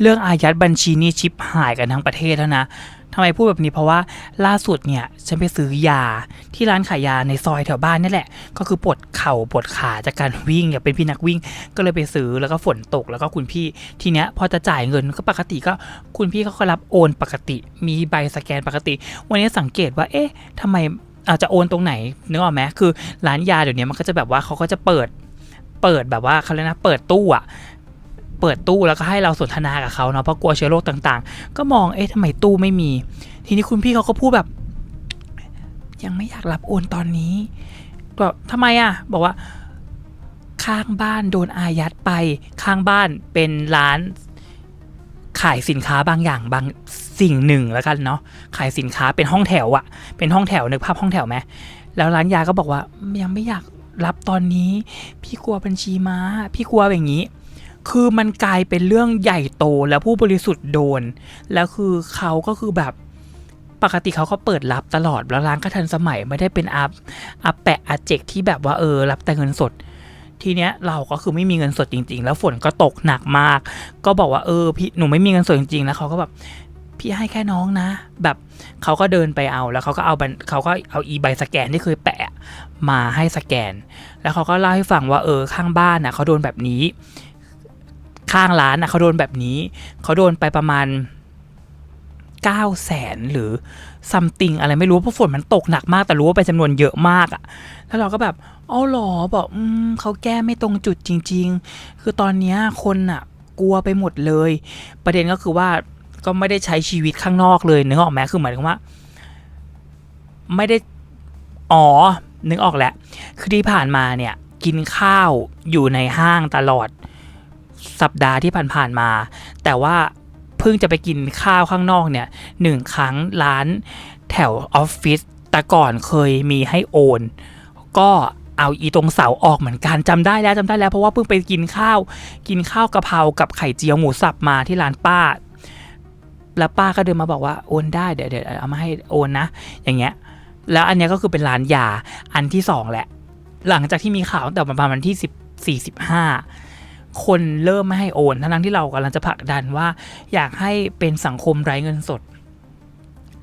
เรื่องอายัดบัญชีนี่ชิปหายกันทั้งประเทศแล้วนะทำไมพูดแบบนี้เพราะว่าล่าสุดเนี่ยฉันไปซื้อยาที่ร้านขายยาในซอยแถวบ้านนี่แหละ ก็คือปวดเข่าปวดขาจากการวิ่งอยากเป็นพี่นักวิ่ง ก็เลยไปซื้อแล้วก็ฝนตกแล้วก็คุณพี่ทีเนี้ยพอจะจ่ายเงินก็ปกติก็คุณพี่เขาก็รับโอนปกติ มีใบสแกนปกติ วันนี้สังเกตว่าเอ๊ะทำไมอาจจะโอนตรงไหนนึกออกไหมคือร้านยาเดี๋ยวนี้มันก็จะแบบว่าเขาก็จะเปิดเปิดแบบว่าเขาเรียกนะเปิดตู้อะ เปิดตู้แล้วก็ให้เราสนทนากับเขาเนาะเพราะกลัวเชื้อโรคต่างๆ ก็มองเอ๊ะทำไมตู้ไม่มี ทีนี้คุณพี่เขาก็พูดแบบ ยังไม่อยากรับโอนตอนนี้แบบทำไมอะบอกว่า ข้างบ้านโดนอายัดไป ข้างบ้านเป็นร้านขายสินค้าบางอย่างบางสิ่งหนึ่งแล้วกันเนาะขายสินค้าเป็นห้องแถวอะเป็นห้องแถวนึกภาพห้องแถวไหมแล้วร้านยาก็บอกว่ายังไม่อยากรับตอนนี้ พี่กลัวบัญชีม้า พี่กลัวแบบนี้ คือมันกลายเป็นเรื่องใหญ่โตแล้วผู้บริสุทธิ์โดน แล้วคือเขาก็คือแบบปกติเขาก็เปิดรับตลอดแล้วร้านก็ทันสมัยไม่ได้เป็นอาอาแปะอาเจกที่แบบว่าเออ รับแต่เงินสด ทีเนี้ยเราก็คือไม่มีเงินสดจริง ๆ แล้วฝนก็ตกหนักมาก ก็บอกว่าเออพี่หนูไม่มีเงินสดจริงๆแล้วเขาก็แบบพี่ให้แค่น้องนะ แบบเขาก็เดินไปเอาแล้วเขาก็เอาบันเขาก็เอาอีใบสแกนที่เคยแปะมาให้สแกน แล้วเขาก็เล่าให้ฟังว่าเออข้างบ้านนะเขาโดนแบบนี้ ข้างร้านนะเขาโดนแบบนี้ เขาโดนไปประมาณ9 0 0แสนหรือซัมติงอะไรไม่รู้เพราะฝนมันตกหนักมากแต่รู้ว่าเป็นจำนวนเยอะมากอะแล้วเราก็แบบอ๋อหรอบอกอเขาแก้ไม่ตรงจุดจริง ๆ คือตอนนี้คนอะกลัวไปหมดเลย ประเด็นก็คือว่าก็ไม่ได้ใช้ชีวิตข้างนอกเลยนึกออกไหมคือหมายถึงว่า ไม่ได้อ๋อนึกออกแหล้วคือที่ผ่านมาเนี่ย กินข้าวอยู่ในห้างตลอด สัปดาห์ที่ผ่านๆมา แต่ว่าเพิ่งจะไปกินข้าวข้างนอกเนี่ยหนึ่งครั้งร้านแถวออฟฟิศแต่ก่อนเคยมีให้โอน ก็เอาอีตรงเสาออกเหมือนกันจำได้แล้วจำได้แล้วเพราะว่าเพิ่งไปกินข้าว กินข้าวกะเพรากับไข่เจียวหมูสับมาที่ร้านป้า แล้วป้าก็เดินมาบอกว่าโอนได้เดี๋ยวเดี๋ยวเอามาให้โอนนะ อย่างเงี้ย แล้วอันเนี้ยก็คือเป็นร้านยาอันที่สองแหละ หลังจากที่มีข่าวตั้งแต่ประมาณวันที่สิบสี่สิบห้า คนเริ่มไม่ให้โอนทั้งๆที่เรากำลังจะผลักดันว่า อยากให้เป็นสังคมไร้เงินสด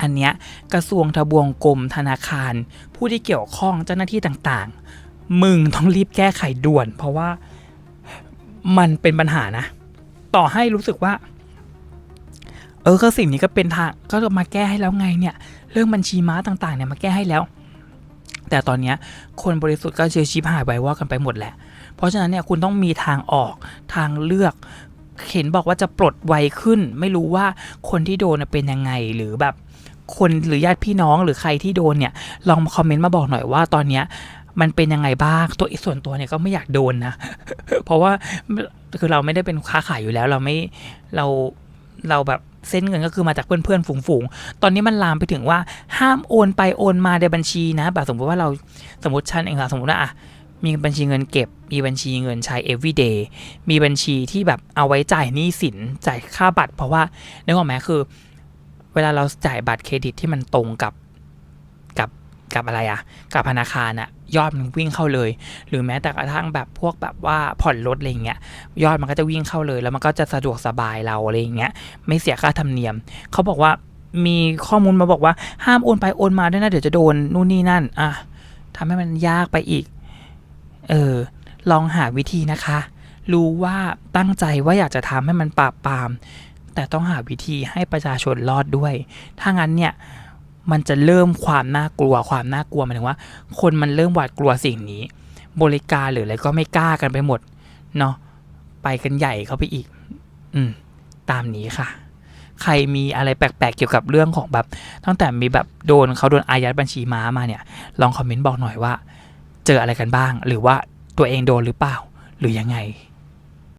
อันเนี้ยกระทรวงทบวงกรมธนาคาร ผู้ที่เกี่ยวข้องเจ้าหน้าที่ต่างๆ มึงต้องรีบแก้ไขด่วน เพราะว่ามันเป็นปัญหานะ ต่อให้รู้สึกว่า เออก็สิ่งนี้ก็เป็นทางก็มาแก้ให้แล้วไงเนี่ย เรื่องบัญชีม้าต่างๆเนี่ยมาแก้ให้แล้ว แต่ตอนนี้คนบริสุทธิ์ก็เชื้อชิบหายไว้ว่ากันไปหมดแหละ เพราะฉะนั้นเนี่ยคุณต้องมีทางออกทางเลือก เห็นบอกว่าจะปลดไวขึ้น ไม่รู้ว่าคนที่โดนเป็นยังไงหรือแบบคนหรือญาติพี่น้องหรือใครที่โดนเนี่ย ลองคอมเมนต์มาบอกหน่อยว่าตอนเนี้ยมันเป็นยังไงบ้างตัวส่วนตัวเนี่ยก็ไม่อยากโดนนะ เพราะว่าคือเราไม่ได้เป็นค้าขายอยู่แล้ว เราไม่เรา เราแบบเซ็นเงินก็คือมาจากเพื่อนๆฝูงๆ ตอนนี้มันลามไปถึงว่าห้ามโอนไปโอนมาในบัญชีนะ แบบสมมติว่าเราสมมติฉันเองค่ะสมมติว่าอะมีบัญชีเงินเก็บ มีบัญชีเงินใช้ everyday มีบัญชีที่แบบเอาไว้จ่ายหนี้สินจ่ายค่าบัตร เพราะว่านึกออกไหมคือ เวลาเราจ่ายบัตรเครดิตที่มันตรงกับ กับอะไรอะกับธนาคารอะยอดมันวิ่งเข้าเลย หรือแม้แต่กระทั่งแบบพวกแบบว่าผ่อนรถอะไรเงี้ยยอดมันก็จะวิ่งเข้าเลย แล้วมันก็จะสะดวกสบายเราอะไรเงี้ยไม่เสียค่าธรรมเนียม เขาบอกว่ามีข้อมูลมาบอกว่าห้ามโอนไปโอนมาด้วยนะเดี๋ยวจะโดนนู่นนี่นั่นอะทำให้มันยากไปอีก เออ ลองหาวิธีนะคะ รู้ว่าตั้งใจว่าอยากจะทำให้มันปราบปราม แต่ต้องหาวิธีให้ประชาชนรอดด้วย ถ้างั้นเนี่ย มันจะเริ่มความน่ากลัวความน่ากลัวหมายถึงว่า คนมันเริ่มหวาดกลัวสิ่งนี้ บริการหรืออะไรก็ไม่กล้ากันไปหมดเนาะไปกันใหญ่เข้าไปอีก อืม ตามนี้ค่ะ ใครมีอะไรแปลกๆเกี่ยวกับเรื่องของแบบ ตั้งแต่มีแบบโดนเขาโดนอายัดบัญชีม้ามาเนี่ย ลองคอมเมนต์บอกหน่อยว่า เจออะไรกันบ้าง หรือว่าตัวเองโดนหรือเปล่า หรือยังไง